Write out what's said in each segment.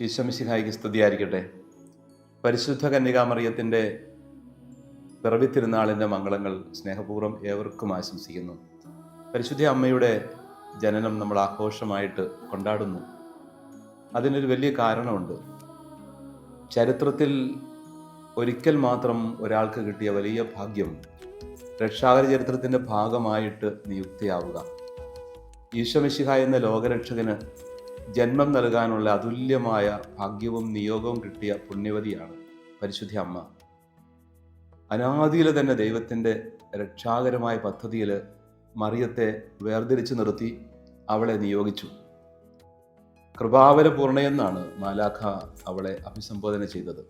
ഈശ്വമിശിഹായിക്ക് സ്തുതിയായിരിക്കട്ടെ. പരിശുദ്ധ കന്യകാമറിയത്തിന്റെ പിറവി തിരുനാളിന്റെ മംഗളങ്ങൾ സ്നേഹപൂർവം ഏവർക്കും ആശംസിക്കുന്നു. പരിശുദ്ധ അമ്മയുടെ ജനനം നമ്മൾ ആഘോഷമായിട്ട് കൊണ്ടാടുന്നു. അതിനൊരു വലിയ കാരണമുണ്ട്. ചരിത്രത്തിൽ ഒരിക്കൽ മാത്രം ഒരാൾക്ക് കിട്ടിയ വലിയ ഭാഗ്യം രക്ഷാകര ചരിത്രത്തിന്റെ ഭാഗമായിട്ട് നിയുക്തിയാവുക. ഈശ്വമിശിഹ എന്ന ലോകരക്ഷകന് ജന്മം നൽകാനുള്ള അതുല്യമായ ഭാഗ്യവും നിയോഗവും കിട്ടിയ പുണ്യവതിയാണ് പരിശുദ്ധ അമ്മ. അനാദിയിലെ തന്നെ ദൈവത്തിന്റെ രക്ഷാകരമായ പദ്ധതിയിൽ മറിയത്തെ വേർതിരിച്ചു നിർത്തി അവളെ നിയോഗിച്ചു. കൃപാവര മാലാഖ അവളെ അഭിസംബോധന ചെയ്തത്.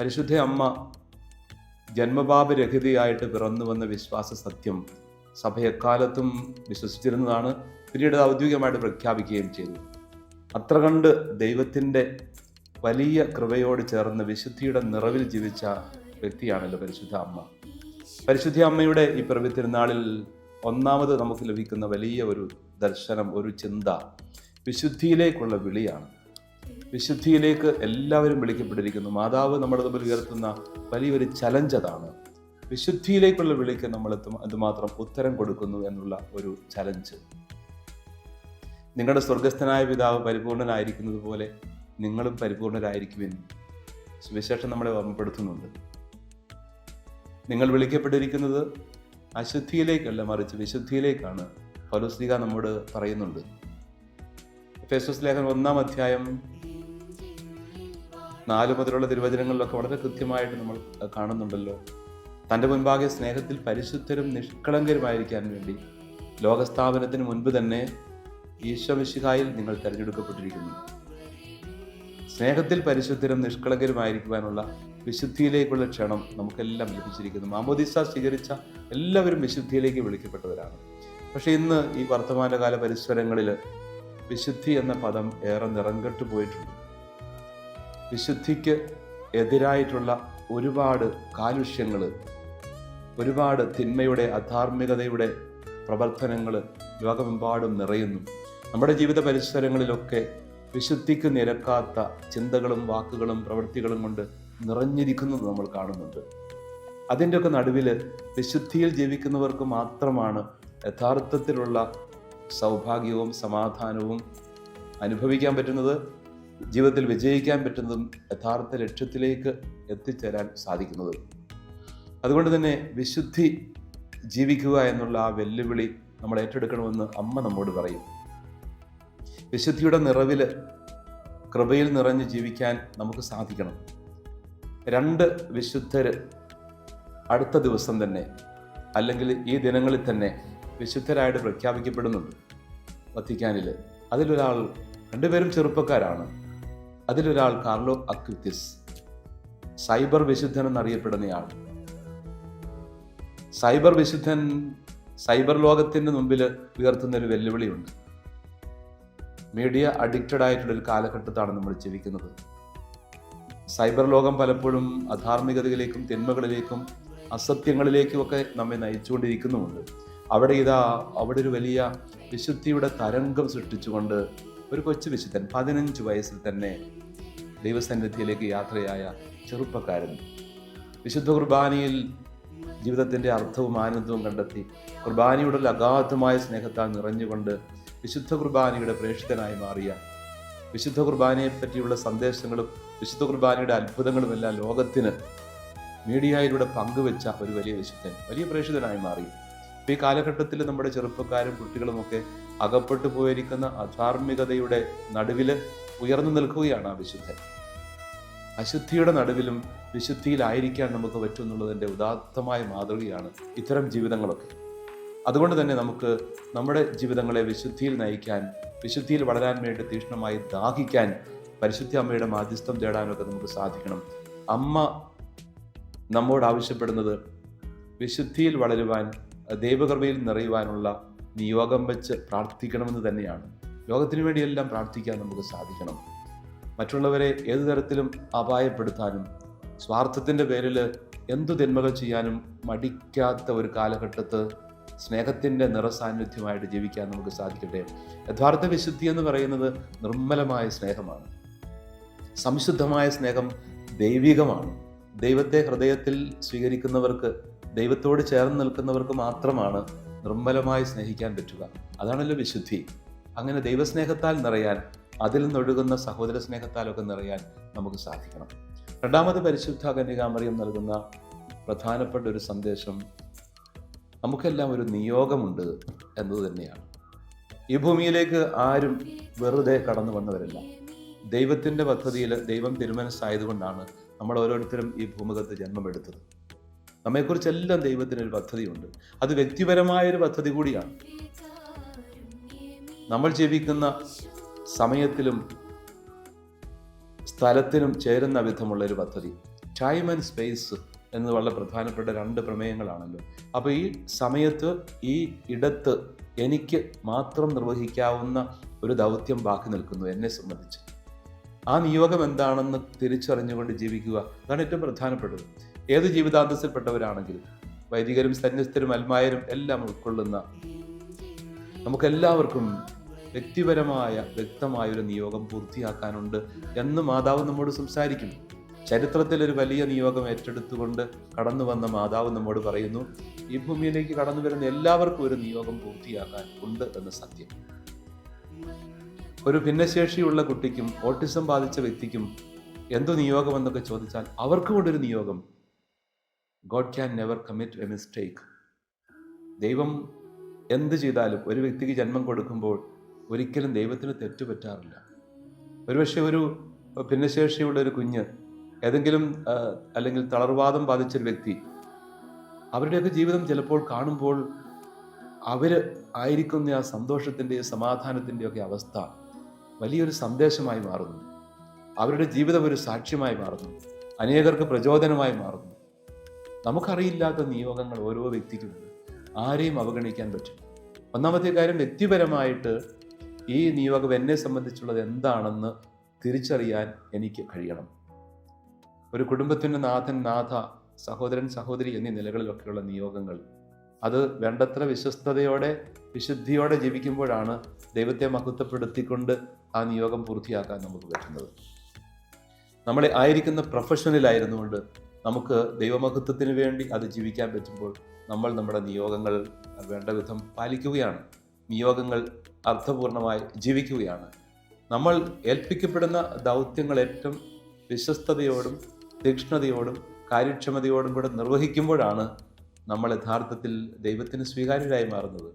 പരിശുദ്ധ അമ്മ ജന്മപാപരഹിതയായിട്ട് പിറന്നു വന്ന വിശ്വാസ സത്യം സഭ എക്കാലത്തും വിശ്വസിച്ചിരുന്നതാണ്. പിന്നീട് ഔദ്യോഗികമായിട്ട് പ്രഖ്യാപിക്കുകയും ചെയ്തു. അത്ര കണ്ട് ദൈവത്തിന്റെ വലിയ കൃപയോട് ചേർന്ന് വിശുദ്ധിയുടെ നിറവിൽ ജീവിച്ച വ്യക്തിയാണല്ലോ പരിശുദ്ധ അമ്മ. പരിശുദ്ധ അമ്മയുടെ ഈ പിറവി തിരുനാളിൽ ഒന്നാമത് നമുക്ക് ലഭിക്കുന്ന വലിയ ഒരു ദർശനം ഒരു ചിന്ത വിശുദ്ധിയിലേക്കുള്ള വിളിയാണ്. വിശുദ്ധിയിലേക്ക് എല്ലാവരും വിളിക്കപ്പെട്ടിരിക്കുന്നു. മാതാവ് നമ്മുടെ തമ്മിൽ ഉയർത്തുന്ന വലിയൊരു ചലഞ്ച് അതാണ്. വിശുദ്ധിയിലേക്കുള്ള വിളിക്ക് നമ്മൾ എത്തും അതുമാത്രം ഉത്തരം കൊടുക്കുന്നു എന്നുള്ള ഒരു ചലഞ്ച് നിങ്ങളുടെ സ്വർഗസ്ഥനായ പിതാവ് പരിപൂർണനായിരിക്കുന്നത് പോലെ നിങ്ങളും പരിപൂർണരായിരിക്കുമെന്ന് സുവിശേഷം നമ്മളെ ഓർമ്മപ്പെടുത്തുന്നുണ്ട്. നിങ്ങൾ വിളിക്കപ്പെട്ടിരിക്കുന്നത് അശുദ്ധിയിലേക്കല്ല മറിച്ച് വിശുദ്ധിയിലേക്കാണ്. ഫലോസ്ലിക നമ്മോട് പറയുന്നുണ്ട്. ഫേസ്ബുസ് ലേഖനം ഒന്നാം അധ്യായം നാല് മുതലുള്ള തിരുവചനങ്ങളിലൊക്കെ വളരെ കൃത്യമായിട്ട് നമ്മൾ കാണുന്നുണ്ടല്ലോ. തന്റെ മുൻപാകെ സ്നേഹത്തിൽ പരിശുദ്ധരും നിഷ്കളങ്കരുമായിരിക്കാൻ വേണ്ടി ലോകസ്ഥാപനത്തിന് മുൻപ് തന്നെ ഈശ്വമിശിഹായിൽ നിങ്ങൾ തിരഞ്ഞെടുക്കപ്പെട്ടിരിക്കുന്നു. സ്നേഹത്തിൽ പരിശുദ്ധരും നിഷ്കളങ്കരുമായിരിക്കുവാനുള്ള വിശുദ്ധിയിലേക്കുള്ള ക്ഷണം നമുക്കെല്ലാം ലഭിച്ചിരിക്കുന്നു. മാമോദിസ സ്വീകരിച്ച എല്ലാവരും വിശുദ്ധിയിലേക്ക് വിളിക്കപ്പെട്ടവരാണ്. പക്ഷെ ഇന്ന് ഈ വർത്തമാനകാല പരിസരങ്ങളിൽ വിശുദ്ധി എന്ന പദം ഏറെ നിറങ്കെട്ടു പോയിട്ടുണ്ട്. വിശുദ്ധിക്ക് എതിരായിട്ടുള്ള ഒരുപാട് കാലുഷ്യങ്ങൾ ഒരുപാട് തിന്മയുടെ അധാർമികതയുടെ പ്രവർത്തനങ്ങൾ ലോകമെമ്പാടും നിറയുന്നു. നമ്മുടെ ജീവിത പരിസരങ്ങളിലൊക്കെ വിശുദ്ധിക്ക് നിരക്കാത്ത ചിന്തകളും വാക്കുകളും പ്രവൃത്തികളും കൊണ്ട് നിറഞ്ഞിരിക്കുന്നത് നമ്മൾ കാണുന്നുണ്ട്. അതിന്റെയൊക്കെ നടുവിൽ വിശുദ്ധിയിൽ ജീവിക്കുന്നവർക്ക് മാത്രമാണ് യഥാർത്ഥത്തിലുള്ള സൗഭാഗ്യവും സമാധാനവും അനുഭവിക്കാൻ പറ്റുന്നത് ജീവിതത്തിൽ വിജയിക്കാൻ പറ്റുന്നതും യഥാർത്ഥ ലക്ഷ്യത്തിലേക്ക് എത്തിച്ചേരാൻ സാധിക്കുന്നത്. അതുകൊണ്ട് തന്നെ വിശുദ്ധി ജീവിക്കുക എന്നുള്ള ആ വെല്ലുവിളി നമ്മൾ ഏറ്റെടുക്കണമെന്ന് അമ്മ നമ്മോട് പറയും. വിശുദ്ധിയുടെ നിറവിൽ കൃപയിൽ നിറഞ്ഞ് ജീവിക്കാൻ നമുക്ക് സാധിക്കണം. രണ്ട് വിശുദ്ധർ അടുത്ത ദിവസം തന്നെ അല്ലെങ്കിൽ ഈ ദിനങ്ങളിൽ തന്നെ വിശുദ്ധരായിട്ട് പ്രഖ്യാപിക്കപ്പെടുന്നുണ്ട് വത്തിക്കാനിൽ അതിലൊരാൾ രണ്ടുപേരും ചെറുപ്പക്കാരാണ്. അതിലൊരാൾ കാർലോ അക്വിത്തിസ് സൈബർ വിശുദ്ധൻ എന്നറിയപ്പെടുന്നയാൾ. സൈബർ വിശുദ്ധൻ സൈബർ ലോകത്തിന്റെ മുമ്പിൽ ഉയർത്തുന്നൊരു വെല്ലുവിളിയുണ്ട്. മീഡിയ അഡിക്റ്റഡ് ആയിട്ടുള്ള ഒരു കാലഘട്ടത്താണ് നമ്മൾ ജീവിക്കുന്നത്. സൈബർ ലോകം പലപ്പോഴും അധാർമികതയിലേക്കും തിന്മകളിലേക്കും അസത്യങ്ങളിലേക്കും ഒക്കെ നമ്മെ നയിച്ചുകൊണ്ടിരിക്കുന്നുമുണ്ട്. അവിടെ ഇതാ അവിടെ ഒരു വലിയ വിശുദ്ധിയുടെ തരംഗം സൃഷ്ടിച്ചുകൊണ്ട് ഒരു കൊച്ചു വിശുദ്ധൻ പതിനഞ്ച് വയസ്സിൽ തന്നെ ദൈവസന്നിധിയിലേക്ക് യാത്രയായ ചെറുപ്പക്കാരൻ വിശുദ്ധ കുർബാനയിൽ ജീവിതത്തിന്റെ അർത്ഥവും ആനന്ദവും കണ്ടെത്തി കുർബാനയുടെ അഗാധമായ സ്നേഹത്താൽ നിറഞ്ഞുകൊണ്ട് വിശുദ്ധ കുർബാനയുടെ പ്രേക്ഷിതനായി മാറിയ വിശുദ്ധ കുർബാനയെ പറ്റിയുള്ള സന്ദേശങ്ങളും വിശുദ്ധ കുർബാനയുടെ അത്ഭുതങ്ങളും എല്ലാം ലോകത്തിന് മീഡിയയിലൂടെ പങ്കുവെച്ച ഒരു വലിയ വിശുദ്ധൻ വലിയ പ്രേക്ഷിതനായി മാറി. ഈ കാലഘട്ടത്തിൽ നമ്മുടെ ചെറുപ്പക്കാരും കുട്ടികളുമൊക്കെ അകപ്പെട്ടു പോയിരിക്കുന്ന അധാർമികതയുടെ നടുവിൽ ഉയർന്നു നിൽക്കുകയാണ് ആ വിശുദ്ധൻ. അശുദ്ധിയുടെ നടുവിലും വിശുദ്ധിയിലായിരിക്കാൻ നമുക്ക് പറ്റുമെന്നുള്ളതിന്റെ ഉദാത്തമായ മാതൃകയാണ് ഇത്തരം ജീവിതങ്ങളൊക്കെ. അതുകൊണ്ട് തന്നെ നമുക്ക് നമ്മുടെ ജീവിതങ്ങളെ വിശുദ്ധിയിൽ നയിക്കാൻ വിശുദ്ധിയിൽ വളരാൻ വേണ്ടി തീക്ഷ്ണമായി ദാഹിക്കാൻ പരിശുദ്ധി അമ്മയുടെ മാധ്യസ്ഥം തേടാനൊക്കെ നമുക്ക് സാധിക്കണം. അമ്മ നമ്മോട് ആവശ്യപ്പെടുന്നത് വിശുദ്ധിയിൽ വളരുവാൻ ദൈവകൃപയിൽ നിറയുവാനുള്ള നിയോഗം വെച്ച് പ്രാർത്ഥിക്കണമെന്ന് തന്നെയാണ്. ലോകത്തിനു വേണ്ടിയെല്ലാം പ്രാർത്ഥിക്കാൻ നമുക്ക് സാധിക്കണം. മറ്റുള്ളവരെ ഏതു തരത്തിലും അപായപ്പെടുത്താനും സ്വാർത്ഥത്തിന്റെ പേരിൽ എന്തു തിന്മകൾ ചെയ്യാനും മടിക്കാത്ത ഒരു കാലഘട്ടത്ത് സ്നേഹത്തിന്റെ നിറസാന്നിധ്യമായിട്ട് ജീവിക്കാൻ നമുക്ക് സാധിക്കട്ടെ? യഥാർത്ഥ വിശുദ്ധി എന്ന് പറയുന്നത് നിർമ്മലമായ സ്നേഹമാണ്. സംശുദ്ധമായ സ്നേഹം ദൈവികമാണ്. ദൈവത്തെ ഹൃദയത്തിൽ സ്വീകരിക്കുന്നവർക്ക് ദൈവത്തോട് ചേർന്ന് നിൽക്കുന്നവർക്ക് മാത്രമാണ് നിർമ്മലമായി സ്നേഹിക്കാൻ പറ്റുക. അതാണല്ലോ വിശുദ്ധി. അങ്ങനെ ദൈവസ്നേഹത്താൽ നിറയാൻ അതിൽ നിന്നൊഴുകുന്ന സഹോദര സ്നേഹത്താലൊക്കെ നിറയാൻ നമുക്ക് സാധിക്കണം. രണ്ടാമത് പരിശുദ്ധ കന്യകാമറിയം നൽകുന്ന പ്രധാനപ്പെട്ട ഒരു സന്ദേശം നമുക്കെല്ലാം ഒരു നിയോഗമുണ്ട് എന്നത് തന്നെയാണ്. ഈ ഭൂമിയിലേക്ക് ആരും വെറുതെ കടന്നു വന്നവരല്ല. ദൈവത്തിന്റെ പദ്ധതിയിൽ ദൈവം തിരുമനസ്സായതുകൊണ്ടാണ് നമ്മൾ ഓരോരുത്തരും ഈ ഭൂമുഖത്ത് ജന്മമെടുത്തത്. നമ്മെക്കുറിച്ചെല്ലാം ദൈവത്തിനൊരു പദ്ധതിയുണ്ട്. അത് വ്യക്തിപരമായൊരു പദ്ധതി കൂടിയാണ്. നമ്മൾ ജീവിക്കുന്ന സമയത്തിലും സ്ഥലത്തിനും ചേരുന്ന വിധമുള്ള ഒരു പദ്ധതി. ടൈം ആൻഡ് സ്പേസ് എന്ന് വളരെ പ്രധാനപ്പെട്ട രണ്ട് പ്രമേയങ്ങളാണല്ലോ. അപ്പോൾ ഈ സമയത്ത് ഈ ഇടത്ത് എനിക്ക് മാത്രം നിർവഹിക്കാവുന്ന ഒരു ദൗത്യം ബാക്കി നിൽക്കുന്നു എന്നെ സംബന്ധിച്ച്. ആ നിയോഗം എന്താണെന്ന് തിരിച്ചറിഞ്ഞുകൊണ്ട് ജീവിക്കുക അതാണ് ഏറ്റവും പ്രധാനപ്പെട്ടത്. ഏത് ജീവിതാന്തസ്സിൽപ്പെട്ടവരാണെങ്കിലും വൈദികരും സന്യസ്തരും അൽമായരും എല്ലാം ഉൾക്കൊള്ളുന്ന നമുക്കെല്ലാവർക്കും വ്യക്തിപരമായ വ്യക്തമായ ഒരു നിയോഗം പൂർത്തിയാക്കാനുണ്ട് എന്ന് മാതാവ് നമ്മോട് സംസാരിക്കും ചരിത്രത്തിൽ ഒരു വലിയ നിയോഗം ഏറ്റെടുത്തുകൊണ്ട് കടന്നു വന്ന മാതാവ് നമ്മോട് പറയുന്നു ഈ ഭൂമിയിലേക്ക് കടന്നു വരുന്ന എല്ലാവർക്കും ഒരു നിയോഗം പൂർത്തിയാക്കാൻ ഉണ്ട് എന്ന സത്യം. ഒരു ഭിന്നശേഷിയുള്ള കുട്ടിക്കും ഓട്ടിസം ബാധിച്ച വ്യക്തിക്കും എന്തു നിയോഗം എന്നൊക്കെ ചോദിച്ചാൽ അവർക്കും കൊണ്ടൊരു നിയോഗം. God can never commit a mistake ദൈവം എന്ത് ചെയ്താലും ഒരു വ്യക്തിക്ക് ജന്മം കൊടുക്കുമ്പോൾ ഒരിക്കലും ദൈവത്തിന് തെറ്റുപറ്റാറില്ല. ഒരുപക്ഷെ ഒരു ഭിന്നശേഷിയുള്ള ഒരു കുഞ്ഞ് ഏതെങ്കിലും അല്ലെങ്കിൽ തളർവാദം ബാധിച്ചൊരു വ്യക്തി അവരുടെയൊക്കെ ജീവിതം ചിലപ്പോൾ കാണുമ്പോൾ അവർ ആയിരിക്കുന്ന ആ സന്തോഷത്തിന്റെയും സമാധാനത്തിന്റെയൊക്കെ അവസ്ഥ വലിയൊരു സന്ദേശമായി മാറുന്നു. അവരുടെ ജീവിതം ഒരു സാക്ഷ്യമായി മാറുന്നു. അനേകർക്ക് പ്രചോദനമായി മാറുന്നു. നമുക്കറിയില്ലാത്ത നിയോഗങ്ങൾ ഓരോ വ്യക്തിക്കുമുണ്ട് ആരെയും അവഗണിക്കാൻ പറ്റും ഒന്നാമത്തെ കാര്യം വ്യക്തിപരമായിട്ട് ഈ നിയോഗം എന്നെ സംബന്ധിച്ചുള്ളത് എന്താണെന്ന് തിരിച്ചറിയാൻ എനിക്ക് കഴിയണം. ഒരു കുടുംബത്തിന്റെ നാഥൻ നാഥ സഹോദരൻ സഹോദരി എന്നീ നിലകളിലൊക്കെയുള്ള നിയോഗങ്ങൾ. അത് വേണ്ടത്ര വിശ്വസ്തയോടെ വിശുദ്ധിയോടെ ജീവിക്കുമ്പോഴാണ് ദൈവത്തെ മഹത്വപ്പെടുത്തിക്കൊണ്ട് ആ നിയോഗം പൂർത്തിയാക്കാൻ നമുക്ക് പറ്റുന്നത്. നമ്മളെ ആയിരിക്കുന്ന പ്രൊഫഷനിലായിരുന്നുകൊണ്ട് നമുക്ക് ദൈവമഹത്വത്തിന് വേണ്ടി അത് ജീവിക്കാൻ പറ്റുമ്പോൾ നമ്മൾ നമ്മുടെ നിയോഗങ്ങൾ വേണ്ട വിധം പാലിക്കുകയാണ്. നിയോഗങ്ങൾ അർത്ഥപൂർണമായി ജീവിക്കുകയാണ്. നമ്മൾ ഏൽപ്പിക്കപ്പെടുന്ന ദൗത്യങ്ങൾ ഏറ്റവും വിശ്വസ്തയോടും തീക്ഷ്ണതയോടും കാര്യക്ഷമതയോടും കൂടെ നിർവഹിക്കുമ്പോഴാണ് നമ്മൾ യഥാർത്ഥത്തിൽ ദൈവത്തിന് സ്വീകാര്യരായി മാറുന്നത്.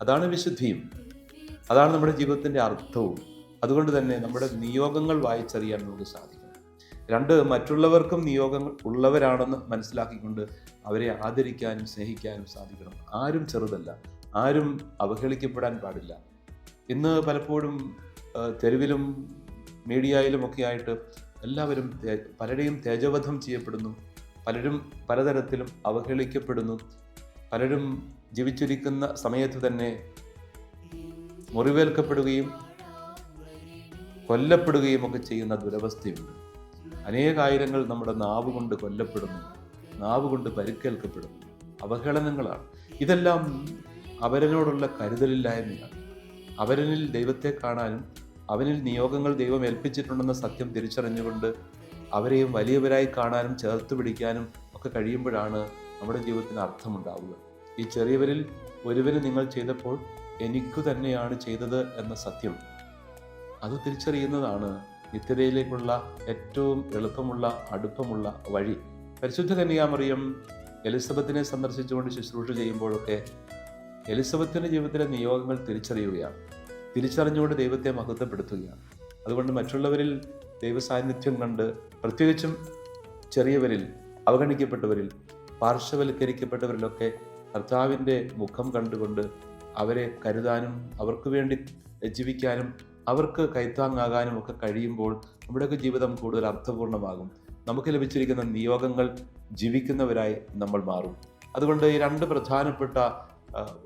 അതാണ് വിശുദ്ധിയും. അതാണ് നമ്മുടെ ജീവിതത്തിന്റെ അർത്ഥവും. അതുകൊണ്ട് തന്നെ നമ്മുടെ നിയോഗങ്ങൾ വായിച്ചറിയാൻ നമുക്ക് സാധിക്കും. രണ്ട് മറ്റുള്ളവർക്കും നിയോഗങ്ങൾ ഉള്ളവരാണെന്ന് മനസ്സിലാക്കിക്കൊണ്ട് അവരെ ആദരിക്കാനും സ്നേഹിക്കാനും സാധിക്കണം. ആരും ചെറുതല്ല. ആരും അവഹേളിക്കപ്പെടാൻ പാടില്ല. ഇന്ന് പലപ്പോഴും തെരുവിലും മീഡിയയിലുമൊക്കെ ആയിട്ട് എല്ലാവരും പലരെയും തേജവധം ചെയ്യപ്പെടുന്നു. പലരും പലതരത്തിലും അവഹേളിക്കപ്പെടുന്നു. പലരും ജീവിച്ചിരിക്കുന്ന സമയത്ത് തന്നെ മുറിവേൽക്കപ്പെടുകയും കൊല്ലപ്പെടുകയും ഒക്കെ ചെയ്യുന്ന ദുരവസ്ഥയുണ്ട്. അനേകായിരങ്ങൾ നമ്മുടെ നാവ് കൊണ്ട് കൊല്ലപ്പെടുന്നു. നാവ് കൊണ്ട് പരിക്കേൽക്കപ്പെടുന്നു. അവഹേളനങ്ങളാണ്. ഇതെല്ലാം അവരനോടുള്ള കരുതലില്ലായ്മയാണ്. അവരനിൽ ദൈവത്തെ കാണാനും അവനിൽ നിയോഗങ്ങൾ ദൈവം ഏൽപ്പിച്ചിട്ടുണ്ടെന്ന സത്യം തിരിച്ചറിഞ്ഞുകൊണ്ട് അവരെയും വലിയവരായി കാണാനും ചേർത്ത് പിടിക്കാനും ഒക്കെ കഴിയുമ്പോഴാണ് നമ്മുടെ ജീവിതത്തിന് അർത്ഥമുണ്ടാവുക. ഈ ചെറിയവരിൽ ഒരുവന് നിങ്ങൾ ചെയ്തപ്പോൾ എനിക്കു തന്നെയാണ് ചെയ്തത് എന്ന സത്യം. അത് തിരിച്ചറിയുന്നതാണ് നിത്യതയിലേക്കുള്ള ഏറ്റവും എളുപ്പമുള്ള അടുപ്പമുള്ള വഴി. പരിശുദ്ധ കന്യാമറിയം എലിസബത്തിനെ സന്ദർശിച്ചുകൊണ്ട് ശുശ്രൂഷ ചെയ്യുമ്പോഴൊക്കെ എലിസബത്തിന്റെ ജീവിതത്തിലെ നിയോഗങ്ങൾ തിരിച്ചറിയുകയാണ്. തിരിച്ചറിഞ്ഞുകൊണ്ട് ദൈവത്തെ മഹത്വപ്പെടുത്തുകയാണ്. അതുകൊണ്ട് മറ്റുള്ളവരിൽ ദൈവസാന്നിധ്യം കണ്ട് പ്രത്യേകിച്ചും ചെറിയവരിൽ അവഗണിക്കപ്പെട്ടവരിൽ പാർശ്വവൽക്കരിക്കപ്പെട്ടവരിലൊക്കെ കർത്താവിന്റെ മുഖം കണ്ടുകൊണ്ട് അവരെ കരുതാനും അവർക്ക് വേണ്ടി ജീവിക്കാനും അവർക്ക് കൈത്താങ്ങാകാനും ഒക്കെ കഴിയുമ്പോൾ നമ്മുടെയൊക്കെ ജീവിതം കൂടുതൽ അർത്ഥപൂർണമാകും നമുക്ക് ലഭിച്ചിരിക്കുന്ന നിയോഗങ്ങൾ ജീവിക്കുന്നവരായി നമ്മൾ മാറും. അതുകൊണ്ട് ഈ രണ്ട് പ്രധാനപ്പെട്ട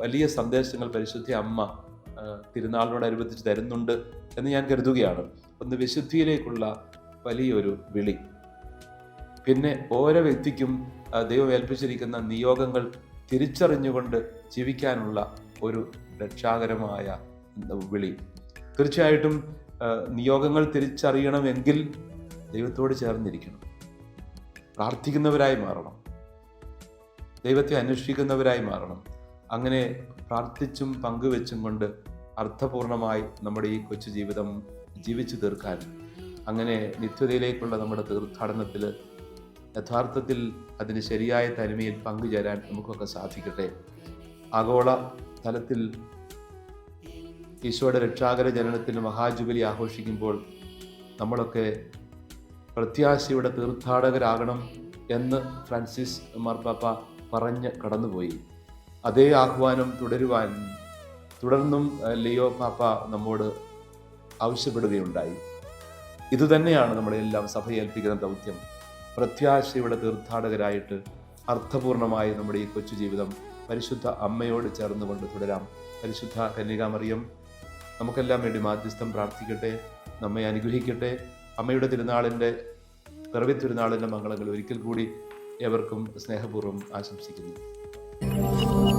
വലിയ സന്ദേശങ്ങൾ പരിശുദ്ധ അമ്മ തിരുനാളിനോടനുബന്ധിച്ച് തരുന്നുണ്ട് എന്ന് ഞാൻ കരുതുകയാണ്. ഒന്ന് വിശുദ്ധിയിലേക്കുള്ള വലിയൊരു വിളി. പിന്നെ ഓരോ വ്യക്തിക്കും ദൈവം ഏൽപ്പിച്ചിരിക്കുന്ന നിയോഗങ്ങൾ തിരിച്ചറിഞ്ഞുകൊണ്ട് ജീവിക്കാനുള്ള ഒരു രക്ഷാകരമായ വിളി. തീർച്ചയായിട്ടും നിയോഗങ്ങൾ തിരിച്ചറിയണമെങ്കിൽ ദൈവത്തോട് ചേർന്നിരിക്കണം. പ്രാർത്ഥിക്കുന്നവരായി മാറണം. ദൈവത്തെ അന്വേഷിക്കുന്നവരായി മാറണം. അങ്ങനെ പ്രാർത്ഥിച്ചും പങ്കുവെച്ചും കൊണ്ട് അർത്ഥപൂർണമായി നമ്മുടെ ഈ കൊച്ചു ജീവിതം ജീവിച്ചു തീർക്കാൻ. അങ്ങനെ നിത്യതയിലേക്കുള്ള നമ്മുടെ തീർത്ഥാടനത്തിൽ യഥാർത്ഥത്തിൽ അതിന് ശരിയായ തനിമയിൽ പങ്കുചേരാൻ നമുക്കൊക്കെ സാധിക്കട്ടെ. ആഗോള തലത്തിൽ ഈശോയുടെ രക്ഷാകര ജനനത്തിന് മഹാജുബലി ആഘോഷിക്കുമ്പോൾ നമ്മളൊക്കെ പ്രത്യാശയുടെ തീർത്ഥാടകരാകണം എന്ന് ഫ്രാൻസിസ് മാർപ്പാപ്പ പറഞ്ഞ് കടന്നുപോയി. അതേ ആഹ്വാനം തുടരുവാൻ തുടർന്നും ലിയോ പാപ്പ നമ്മോട് ആവശ്യപ്പെടുകയുണ്ടായി. ഇതുതന്നെയാണ് നമ്മളെല്ലാം സഭയെ ഏൽപ്പിക്കുന്ന ദൗത്യം. പ്രത്യാശയുടെ തീർത്ഥാടകരായിട്ട് അർത്ഥപൂർണമായി നമ്മുടെ ഈ കൊച്ചു ജീവിതം പരിശുദ്ധ അമ്മയോട് ചേർന്നുകൊണ്ട് തുടരാം. പരിശുദ്ധ കന്യകാമറിയം നമുക്കെല്ലാം വേണ്ടി മാധ്യസ്ഥം പ്രാർത്ഥിക്കട്ടെ നമ്മെ അനുഗ്രഹിക്കട്ടെ. അമ്മയുടെ തിരുനാളിന്റെ പിറവി തിരുനാളിന്റെ മംഗളങ്ങൾ ഒരിക്കൽ കൂടി ഏവർക്കും സ്നേഹപൂർവം ആശംസിക്കുന്നു.